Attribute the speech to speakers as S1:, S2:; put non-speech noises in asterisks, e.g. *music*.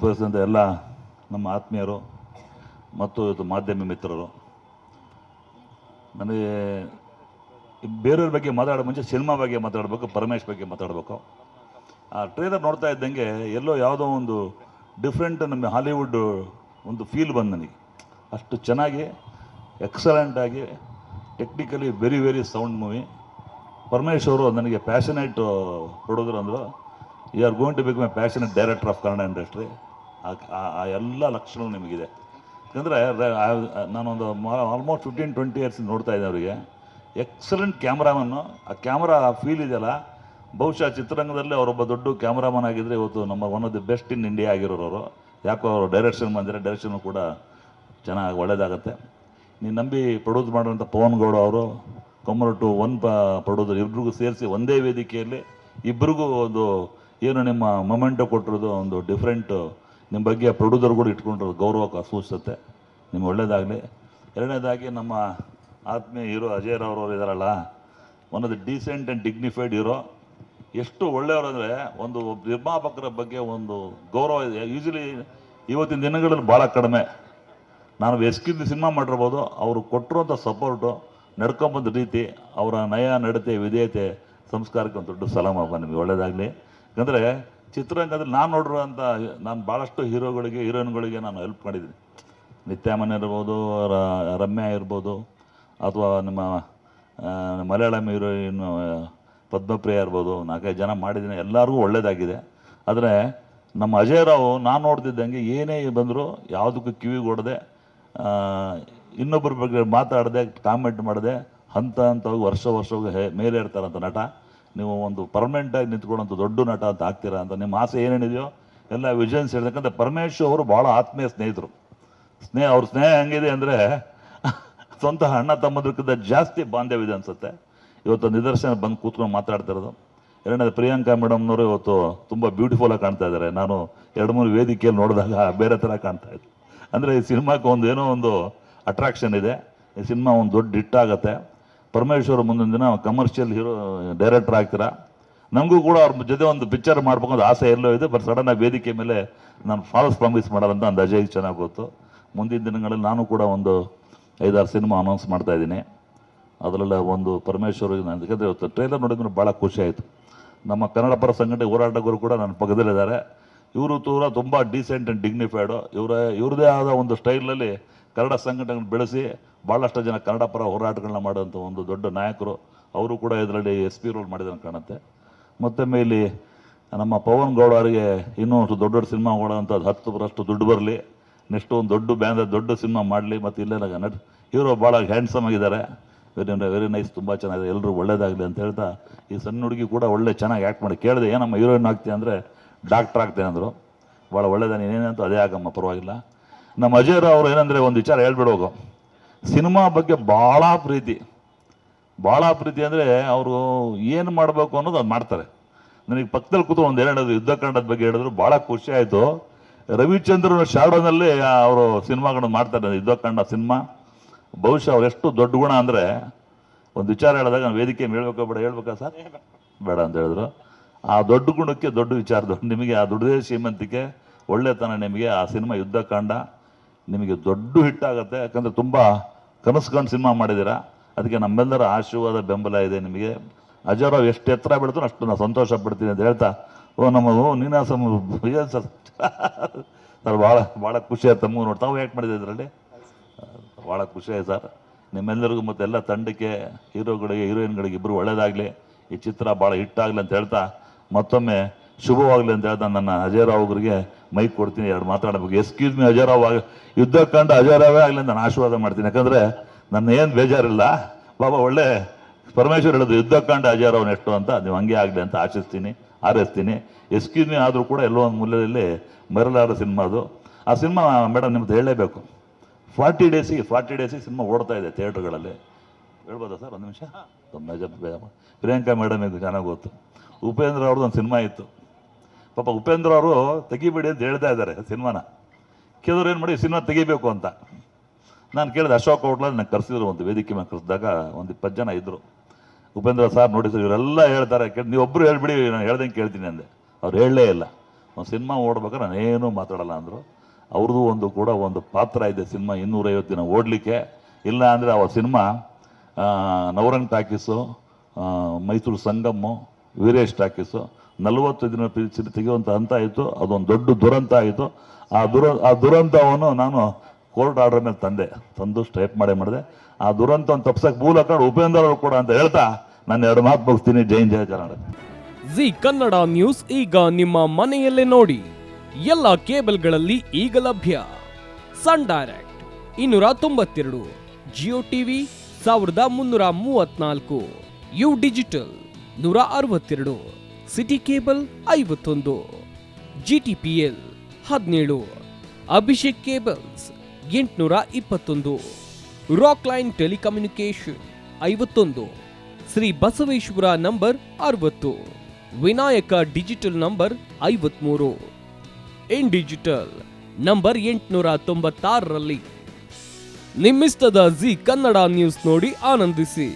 S1: ಉಪಸ್ಥಿತ ಎಲ್ಲ ನಮ್ಮ ಆತ್ಮೀಯರು ಮತ್ತು ಇವತ್ತು ಮಾಧ್ಯಮ ಮಿತ್ರರು. ನನಗೆ ಬೇರೆಯವ್ರ ಬಗ್ಗೆ ಮಾತಾಡೋ ಮುಂಚೆ ಸಿನಿಮಾ ಬಗ್ಗೆ ಮಾತಾಡಬೇಕು, ಪರಮೇಶ್ ಬಗ್ಗೆ ಮಾತಾಡಬೇಕು. ಆ ಟ್ರೇಲರ್ ನೋಡ್ತಾ ಇದ್ದಂಗೆ ಎಲ್ಲೋ ಯಾವುದೋ ಒಂದು ಡಿಫ್ರೆಂಟ್ ನಮ್ಮ ಹಾಲಿವುಡ್ ಒಂದು ಫೀಲ್ ಬಂದು ನನಗೆ. ಅಷ್ಟು ಚೆನ್ನಾಗಿ ಎಕ್ಸಲೆಂಟಾಗಿ technically very very sound movie Paramesh ಅವರು ನನಗೆ ಪ್ಯಾಷನೇಟ್ ಪ್ರೊಡ್ಯೂಸರ್ ಅಂದರು you are going to become a passionate director of Kannada industry ಆ ಎಲ್ಲ ಲಕ್ಷಣಗಳು ನಿಮಗಿದೆ. ಯಾಕಂದರೆ ನಾನೊಂದು ಆಲ್ಮೋಸ್ಟ್ ಫಿಫ್ಟೀನ್ ಟ್ವೆಂಟಿ ಇಯರ್ಸ್ ನೋಡ್ತಾ ಇದ್ದೆ ಅವರಿಗೆ. ಎಕ್ಸಲೆಂಟ್ ಕ್ಯಾಮ್ರಾಮನ್ನು ಆ ಕ್ಯಾಮ್ರಾ ಫೀಲ್ ಇದೆಯಲ್ಲ? ಬಹುಶಃ ಚಿತ್ರರಂಗದಲ್ಲಿ ಅವರೊಬ್ಬ ದೊಡ್ಡ ಕ್ಯಾಮ್ರಾಮನ್ ಆಗಿದ್ದರೆ ಇವತ್ತು ನಮ್ಮ one of the best in India ಆಗಿರೋರು ಯಾಕೋ ಅವರು ಡೈರೆಕ್ಷನ್ ಬಂದರೆ ಡೈರೆಕ್ಷನ್ ಕೂಡ ಚೆನ್ನಾಗಿ ಒಳ್ಳೆಯದಾಗತ್ತೆ ನೀನು ನಂಬಿ ಪ್ರೊಡ್ಯೂಸ್ ಮಾಡುವಂಥ ಪವನ್ ಗೌಡ ಅವರು, ಕೊಮ್ಮರ ಟು ಒನ್ ಪ ಪ್ರೊಡ್ಯೂಸರ್ ಇಬ್ಬರಿಗೂ ಸೇರಿಸಿ ಒಂದೇ ವೇದಿಕೆಯಲ್ಲಿ ಇಬ್ಬರಿಗೂ ಒಂದು ಏನು ನಿಮ್ಮ ಮೊಮೆಂಟು ಕೊಟ್ಟಿರೋದು ಒಂದು ಡಿಫ್ರೆಂಟ್ ನಿಮ್ಮ ಬಗ್ಗೆ ಪ್ರೊಡ್ಯೂಸರ್ ಕೂಡ ಇಟ್ಕೊಂಡಿರೋದು ಗೌರವ ಸೂಚಿಸುತ್ತೆ ನಿಮ್ಗೆ ಒಳ್ಳೆಯದಾಗಲಿ ಎರಡನೇದಾಗಿ ನಮ್ಮ ಆತ್ಮೀಯ ಹೀರೋ ಅಜಯ್ ರಾವ್ ಅವರು ಇದ್ದಾರಲ್ಲ one of the decent and dignified hero ಎಷ್ಟು ಒಳ್ಳೆಯವರು ಅಂದರೆ, ಒಂದು ನಿರ್ಮಾಪಕರ ಬಗ್ಗೆ ಒಂದು ಗೌರವ ಇದೆ. ಯೂಶಲಿ ಇವತ್ತಿನ ದಿನಗಳಲ್ಲಿ ಭಾಳ ಕಡಿಮೆ. ನಾನು ಎಸ್ಕಿಂದ ಸಿನಿಮಾ ಮಾಡಿರ್ಬೋದು, ಅವರು ಕೊಟ್ಟಿರುವಂಥ ಸಪೋರ್ಟು ನಡ್ಕೊಂಬಂದ ರೀತಿ ಅವರ ನಯ, ನಡತೆ, ವಿಧೇಯತೆ, ಸಂಸ್ಕಾರಕ್ಕೆ ಒಂದು ದೊಡ್ಡ ಸಲಾಮಪ್ಪ ನಿಮಗೆ ಒಳ್ಳೆಯದಾಗಲಿ ಯಾಕಂದರೆ ಚಿತ್ರರಂಗದಲ್ಲಿ ನಾನು ನೋಡಿರುವಂಥ ನಾನು ಭಾಳಷ್ಟು ಹೀರೋಗಳಿಗೆ, ಹೀರೋಯಿನ್ಗಳಿಗೆ ನಾನು ಹೆಲ್ಪ್ ಮಾಡಿದ್ದೀನಿ. ನಿತ್ಯಾಮನ್ ಇರ್ಬೋದು ರಮ್ಯಾ ಇರ್ಬೋದು, ಅಥವಾ ನಿಮ್ಮ ಮಲಯಾಳಂ ಹೀರೋಯಿನ್ ಪದ್ಮಪ್ರಿಯ ಇರ್ಬೋದು, ನಾಲ್ಕೈದು ಜನ ಮಾಡಿದ್ದೀನಿ. ಎಲ್ಲರಿಗೂ ಒಳ್ಳೆಯದಾಗಿದೆ ಆದರೆ ನಮ್ಮ ಅಜಯ್ ರಾವ್, ನಾನು ನೋಡ್ತಿದ್ದಂಗೆ ಏನೇ ಬಂದರೂ ಯಾವುದಕ್ಕೂ ಕಿವಿಗೆ ಹೊಡೆದೆ ಇನ್ನೊಬ್ಬರ ಬಗ್ಗೆ ಮಾತಾಡದೆ ಕಾಮೆಂಟ್ ಮಾಡದೆ, ಹಂತ ಹಂತವಾಗಿ ವರ್ಷ ವರ್ಷವಾಗಿ ಹೇ- ಮೇಲೆ ಇರ್ತಾರಂತ ನಟ. ನೀವು ಒಂದು ಪರ್ಮನೆಂಟಾಗಿ ನಿಂತ್ಕೊಳ್ಳೋಂಥ ದೊಡ್ಡ ನಟ ಅಂತ ಆಗ್ತೀರಾ ಅಂತ ನಿಮ್ಮ ಆಸೆ ಏನೇನಿದೆಯೋ ಎಲ್ಲ ವಿಜಯನ್ಸ್ ಹೇಳ್ತಕ್ಕಂಥ ಪರಮೇಶ್ ಅವರು ಭಾಳ ಆತ್ಮೀಯ ಸ್ನೇಹಿತರು. ಸ್ನೇಹ, ಅವ್ರ ಸ್ನೇಹ ಹೆಂಗಿದೆ ಅಂದರೆ *laughs* ಸ್ವಂತ ಅಣ್ಣ ತಮ್ಮದಕ್ಕಿಂತ ಜಾಸ್ತಿ ಬಾಂಧವ್ಯ ಅನ್ಸುತ್ತೆ. ಇವತ್ತು ನಿದರ್ಶನ ಬಂದು ಕೂತ್ಕೊಂಡು ಮಾತಾಡ್ತಾ ಇರೋದು. ಎರಡನೇದು ಪ್ರಿಯಾಂಕಾ ಮೇಡಮ್ನವರು ಇವತ್ತು ತುಂಬ ಬ್ಯೂಟಿಫುಲ್ ಆಗಿ ಕಾಣ್ತಾ ಇದ್ದಾರೆ. ನಾನು ಎರಡು ಮೂರು ವೇದಿಕೆಯಲ್ಲಿ ನೋಡಿದಾಗ ಬೇರೆ ಥರ ಕಾಣ್ತಾ ಇದ್ದೆ ಅಂದರೆ ಈ ಸಿನಿಮಾಕ್ಕೆ ಒಂದು ಏನೋ ಒಂದು ಅಟ್ರಾಕ್ಷನ್ ಇದೆ. ಈ ಸಿನಿಮಾ ಒಂದು ದೊಡ್ಡ ಹಿಟ್ ಆಗುತ್ತೆ. ಪರಮೇಶ್ವರ್ ಮುಂದಿನ ದಿನ ಕಮರ್ಷಿಯಲ್ ಹೀರೋ ಡೈರೆಕ್ಟರ್ ಆಗ್ತೀರಾ? ನಮಗೂ ಕೂಡ ಅವ್ರ ಜೊತೆ ಒಂದು ಪಿಕ್ಚರ್ ಮಾಡ್ಬೇಕು ಅಂತ ಆಸೆ ಎಲ್ಲೋ ಇದೆ ಬಟ್ ಸಡನ್ ಆಗಿ ವೇದಿಕೆ ಮೇಲೆ ನಾನು ಫಾಲ್ಸ್ ಪ್ರಾಮಿಸ್ ಮಾಡೋದಂತ ಅಜಯ್ ಚೆನ್ನಾಗಿ ಗೊತ್ತು. ಮುಂದಿನ ದಿನಗಳಲ್ಲಿ ನಾನು ಕೂಡ ಒಂದು ಐದಾರು ಸಿನಿಮಾ ಅನೌನ್ಸ್ ಮಾಡ್ತಾ ಇದ್ದೀನಿ. ಅದರಲ್ಲ ಒಂದು ಪರಮೇಶ್ವರ್ ಯಾಕಂದರೆ ಇವತ್ತು ಟ್ರೈಲರ್ ನೋಡಿದ್ರೆ ಭಾಳ ಖುಷಿ ಆಯಿತು. ನಮ್ಮ ಕನ್ನಡ ಪರ ಸಂಘಟನೆ ಹೋರಾಟಗಾರರು ಕೂಡ ನನ್ನ ಪಕ್ಕದಲ್ಲಿದ್ದಾರೆ. ಇವರು ತೂರ ತುಂಬ ಡೀಸೆಂಟ್ ಆ್ಯಂಡ್ ಡಿಗ್ನಿಫೈಡು ಇವರ ಇವ್ರದೇ ಆದ ಒಂದು ಸ್ಟೈಲಲ್ಲಿ ಕನ್ನಡ ಸಂಘಟನೆಗಳನ್ನು ಬೆಳೆಸಿ ಭಾಳಷ್ಟು ಜನ ಕನ್ನಡ ಪರ ಹೋರಾಟಗಳನ್ನ ಮಾಡುವಂಥ ಒಂದು ದೊಡ್ಡ ನಾಯಕರು. ಅವರು ಕೂಡ ಇದರಲ್ಲಿ ಎಸ್ ಪಿ ರೋಲ್ ಮಾಡಿದಂಗೆ ಕಾಣುತ್ತೆ. ಮತ್ತೊಮ್ಮೆ ಇಲ್ಲಿ ನಮ್ಮ ಪವನ್ ಗೌಡ ಅವರಿಗೆ ಇನ್ನೂ ಒಂದು ದೊಡ್ಡ ದೊಡ್ಡ ಸಿನಿಮಾ ಮಾಡೋಂಥದ್ದು ಹತ್ತು ಬರಷ್ಟು ದುಡ್ಡು ಬರಲಿ, ನೆಕ್ಸ್ಟ್ ಒಂದು ದೊಡ್ಡ ಬ್ಯಾಂಡ್, ದೊಡ್ಡ ಸಿನಿಮಾ ಮಾಡಲಿ, ಮತ್ತು ಇಲ್ಲೆಲ್ಲ ನಟ ಇವರು ಭಾಳ ಹ್ಯಾಂಡ್ಸಮ್ ಆಗಿದ್ದಾರೆ. ವೆರಿ ವೆರಿ ನೈಸ್ ತುಂಬ ಚೆನ್ನಾಗಿದೆ. ಎಲ್ಲರೂ ಒಳ್ಳೇದಾಗಲಿ ಅಂತ ಹೇಳ್ತಾ ಈ ಸಣ್ಣ ಹುಡುಗಿ ಕೂಡ ಒಳ್ಳೆ ಚೆನ್ನಾಗಿ ಆ್ಯಕ್ಟ್ ಮಾಡಿ. ಕೇಳಿದೆ, ಏನಮ್ಮ ಹೀರೋಯಿನ್ ಆಗ್ತೀಯ? ಅಂದರೆ ಡಾಕ್ಟ್ರ್ ಆಗ್ತೇನೆ ಅಂದರು. ಭಾಳ ಒಳ್ಳೇದ ನೀನೇನಂತ ಅದೇ ಆಗಮ್ಮ, ಪರವಾಗಿಲ್ಲ. ನಮ್ಮ ಅಜಯ್ ಅವ್ರು ಏನಂದರೆ ಒಂದು ವಿಚಾರ ಹೇಳ್ಬಿಡೋಗು ಸಿನಿಮಾ ಬಗ್ಗೆ ಭಾಳ ಪ್ರೀತಿ. ಭಾಳ ಪ್ರೀತಿ ಅಂದರೆ ಅವರು ಏನು ಮಾಡಬೇಕು ಅನ್ನೋದು ಅದು ಮಾಡ್ತಾರೆ. ನನಗೆ ಪಕ್ಕದಲ್ಲಿ ಕೂತು ಒಂದು ಎರಡು ಯುದ್ಧ ಕಾಂಡದ ಬಗ್ಗೆ ಹೇಳಿದ್ರು ಭಾಳ ಖುಷಿ ಆಯಿತು. ರವಿಚಂದ್ರನ ಶಾರ್ಡೋನಲ್ಲಿ ಅವರು ಸಿನಿಮಾಗಳನ್ನು ಮಾಡ್ತಾರೆ, ಯುದ್ಧ ಕಾಂಡ ಸಿನಿಮಾ. ಬಹುಶಃ ಅವ್ರು ಎಷ್ಟು ದೊಡ್ಡ ಗುಣ ಅಂದರೆ ಒಂದು ವಿಚಾರ ಹೇಳಿದಾಗ ನಾನು ವೇದಿಕೆ ಹೇಳ್ಬೇಕಾ ಬೇಡ, ಹೇಳ್ಬೇಕಾ ಸರ್? ಬೇಡ ಅಂತ ಹೇಳಿದ್ರು. ಆ ದೊಡ್ಡ ಗುಣಕ್ಕೆ ದೊಡ್ಡ ವಿಚಾರ ನಿಮಗೆ ಆ ದುಡ್ಡದೇ ಶ್ರೀಮಂತಿಕೆ, ಒಳ್ಳೆತನ ನಿಮಗೆ ಆ ಸಿನಿಮಾ ಯುದ್ಧ ಕಾಂಡ. ನಿಮಗೆ ದೊಡ್ಡ ಹಿಟ್ ಆಗುತ್ತೆ. ಯಾಕಂದರೆ ತುಂಬ ಕನಸು ಕಂಡು ಸಿನಿಮಾ ಮಾಡಿದ್ದೀರಾ? ಅದಕ್ಕೆ ನಮ್ಮೆಲ್ಲರ ಆಶೀರ್ವಾದ, ಬೆಂಬಲ ಇದೆ ನಿಮಗೆ. ಅಜಯರಾವ್ ಎಷ್ಟು ಎತ್ತರ ಬೆಳೆದ್ರು ಅಷ್ಟು ನಾನು ಸಂತೋಷ ಪಡ್ತೀನಿ ಅಂತ ಹೇಳ್ತಾ, ಓ, ನಮ್ಮ ಓ, ನೀನಾ ಸಮ ಸರ್? ಸರ್, ಭಾಳ ಭಾಳ ಖುಷಿ ಆಯ್ತು. ತಮ್ಮ ನೋಡಿ ಯಾಕೆ ಮಾಡಿದೆ ಇದರಲ್ಲಿ? ಭಾಳ ಖುಷಿ ಆಯ್ತು ಸರ್. ನಿಮ್ಮೆಲ್ಲರಿಗೂ ಮತ್ತು ಎಲ್ಲ ತಂಡಕ್ಕೆ, ಹೀರೋಗಳಿಗೆ, ಹೀರೋಯಿನ್ಗಳಿಗೆ ಇಬ್ಬರು ಒಳ್ಳೇದಾಗಲಿ. ಈ ಚಿತ್ರ ಭಾಳ ಹಿಟ್ಟಾಗಲಿ ಅಂತ ಹೇಳ್ತಾ, ಮತ್ತೊಮ್ಮೆ ಶುಭವಾಗಲಿ ಅಂತ ಹೇಳ್ತಾ ನನ್ನ ಅಜಯರಾವ್ ಅವರಿಗೆ ಮೈಕ್ ಕೊಡ್ತೀನಿ ಎರಡು ಮಾತಾಡಬೇಕು. ಎಸ್ಕ್ಯೂಸ್ ಮೀ ಅಜಯರಾವ್ ಆಗ ಯುದ್ಧ ಕಂಡು ಅಜಯರಾವೇ ಆಗಲಿ ಅಂತ ನಾನು ಆಶೀರ್ವಾದ ಮಾಡ್ತೀನಿ. ಯಾಕಂದರೆ ನನ್ನ ಏನು ಬೇಜಾರಿಲ್ಲ ಬಾಬಾ ಒಳ್ಳೆ ಪರಮೇಶ್ವರ್ ಹೇಳಿದ್ರು ಯುದ್ಧ ಕಂಡು ಅಜಯರಾವ್ ನೆಷ್ಟು ನೆಟ್ಟು ಅಂತ ನೀವು ಹಂಗೆ ಆಗಲಿ ಅಂತ ಆಶಿಸ್ತೀನಿ ಆರೈಸ್ತೀನಿ ಎಸ್ಕ್ಯೂಸ್ ಮೀ ಆದರೂ ಕೂಡ ಎಲ್ಲೋ ಒಂದು ಮೂಲೆಯಲ್ಲಿ ಮರಲಾರ ಸಿನಿಮಾ ಅದು. ಆ ಸಿನಿಮಾ ಮೇಡಮ್ ನಿಮ್ದು ಹೇಳಲೇಬೇಕು. ಫಾರ್ಟಿ ಡೇಸಿಗೆ ಫಾರ್ಟಿ ಡೇಸಿಗೆ ಸಿನಿಮಾ ಓಡ್ತಾ ಇದೆ ಥಿಯೇಟ್ರ್ಗಳಲ್ಲಿ. ಹೇಳ್ಬೋದಾ ಸರ್ ಒಂದು ನಿಮಿಷ? ಪ್ರಿಯಾಂಕಾ ಮೇಡಮ್ ಇದು ಚೆನ್ನಾಗಿ ಗೊತ್ತು ಉಪೇಂದ್ರ ಅವ್ರದ್ದು ಒಂದು ಸಿನಿಮಾ ಇತ್ತು. ಪಾಪ ಉಪೇಂದ್ರ ಅವರು ತೆಗಿಬೇಡಿ ಅಂತ ಹೇಳ್ತಾ ಇದ್ದಾರೆ ಸಿನಿಮಾನ. ಕೇಳಿದ್ರು ಏನು ಮಾಡಿ, ಸಿನಿಮಾ ತೆಗಿಬೇಕು ಅಂತ. ನಾನು ಕೇಳಿದೆ, ಅಶೋಕ್ ಹೋಟ್ಲಲ್ಲಿ ನನಗೆ ಕರೆಸಿದ್ರು ಒಂದು ವೇದಿಕೆ ಮೇಲೆ ಕರೆಸಿದಾಗ ಒಂದು ಇಪ್ಪತ್ತು ಜನ ಇದ್ದರು ಉಪೇಂದ್ರ ಸರ್ ನೋಡಿ ಇವರೆಲ್ಲ ಹೇಳ್ತಾರೆ, ಕೇಳಿ ನೀವೊಬ್ಬರು ಹೇಳ್ಬಿಡಿ, ನಾನು ಹೇಳ್ದಂಗೆ ಕೇಳ್ತೀನಿ ಅಂದೆ. ಅವ್ರು ಹೇಳಲೇ ಇಲ್ಲ. ಒಂದು ಸಿನಿಮಾ ಓಡ್ಬೇಕಾದ್ರೆ ನಾನೇನು ಮಾತಾಡಲ್ಲ ಅಂದರು. ಅವ್ರದ್ದು ಒಂದು ಕೂಡ ಒಂದು ಪಾತ್ರ ಇದೆ ಸಿನಿಮಾ, ಇನ್ನೂರೈವತ್ತು ದಿನ ಓಡಲಿಕ್ಕೆ. ಇಲ್ಲ ಅಂದರೆ ಆ cinema Navrang talkies Mysore Sangam Veeresh talkies ನಲವತ್ತು ದಿನ ಪಿಕ್ಚರ್ ತೆಗೆಯುವಂಥ ಹಂತ ಆಯಿತು ಅದೊಂದು ದೊಡ್ಡ ದುರಂತ ಆಯಿತು. ಆ ದುರ ಆ ದುರಂತವನ್ನು ನಾನು ಕೋರ್ಟ್ ಆರ್ಡರ್ ಮೇಲೆ ತಂದೆ. ತಂದು ಸ್ಟ್ರೈಪ್ ಮಾಡೇ ಮಾಡಿದೆ. ಆ ದುರಂತವನ್ನು ತಪ್ಸಕ್ಕೆ ಮೂಲಕ ಉಪೇಂದ್ರ ಅವರು ಕೂಡ ಅಂತ ಹೇಳ್ತಾ ನಾನು ಎರಡು ಮಾತು ಮುಗಿಸ್ತೀನಿ. ಜೈನ್ ಜಯ ಕರ್ನಾಟಕ.
S2: ಜಿ ಕನ್ನಡ ನ್ಯೂಸ್ ಈಗ ನಿಮ್ಮ ಮನೆಯಲ್ಲೇ ನೋಡಿ. ಎಲ್ಲ ಕೇಬಲ್ಗಳಲ್ಲಿ ಈಗ ಲಭ್ಯ. ಸನ್ ಡೈರೆಕ್ಟ್ ಇನ್ನೂರ ತೊಂಬತ್ತೆರಡು. ಜಿಯೋ ಟಿವಿ ಸಾವಿರದ ಮುನ್ನೂರ ಮೂವತ್ನಾಲ್ಕು ಯು ಡಿಜಿಟಲ್. ನೂರ ಅರವತ್ತೆರಡು ಸಿಟಿ ಕೇಬಲ್ ಐವತ್ತೊಂದು ಜಿಟಿ ಪಿ ಎಲ್ ಹದಿನೇಳು, ಅಭಿಷೇಕ್ ಕೇಬಲ್ಸ್ ಎಂಟುನೂರ ಇಪ್ಪತ್ತೊಂದು ರಾಕ್ ಲೈನ್ ಟೆಲಿಕಮ್ಯುನಿಕೇಶನ್ ಐವತ್ತೊಂದು, ಶ್ರೀ ಬಸವೇಶ್ವರ ನಂಬರ್ ಅರವತ್ತು, ವಿನಾಯಕ ಡಿಜಿಟಲ್ ನಂಬರ್ ಐವತ್ಮೂರು ಇನ್ ಡಿಜಿಟಲ್ ನಂಬರ್ ಎಂಟುನೂರ ತೊಂಬತ್ತಾರರಲ್ಲಿ ನಿಮ್ಮಿಸ್ತದ ಜಿ ಕನ್ನಡ ನ್ಯೂಸ್ ನೋಡಿ ಆನಂದಿಸಿ.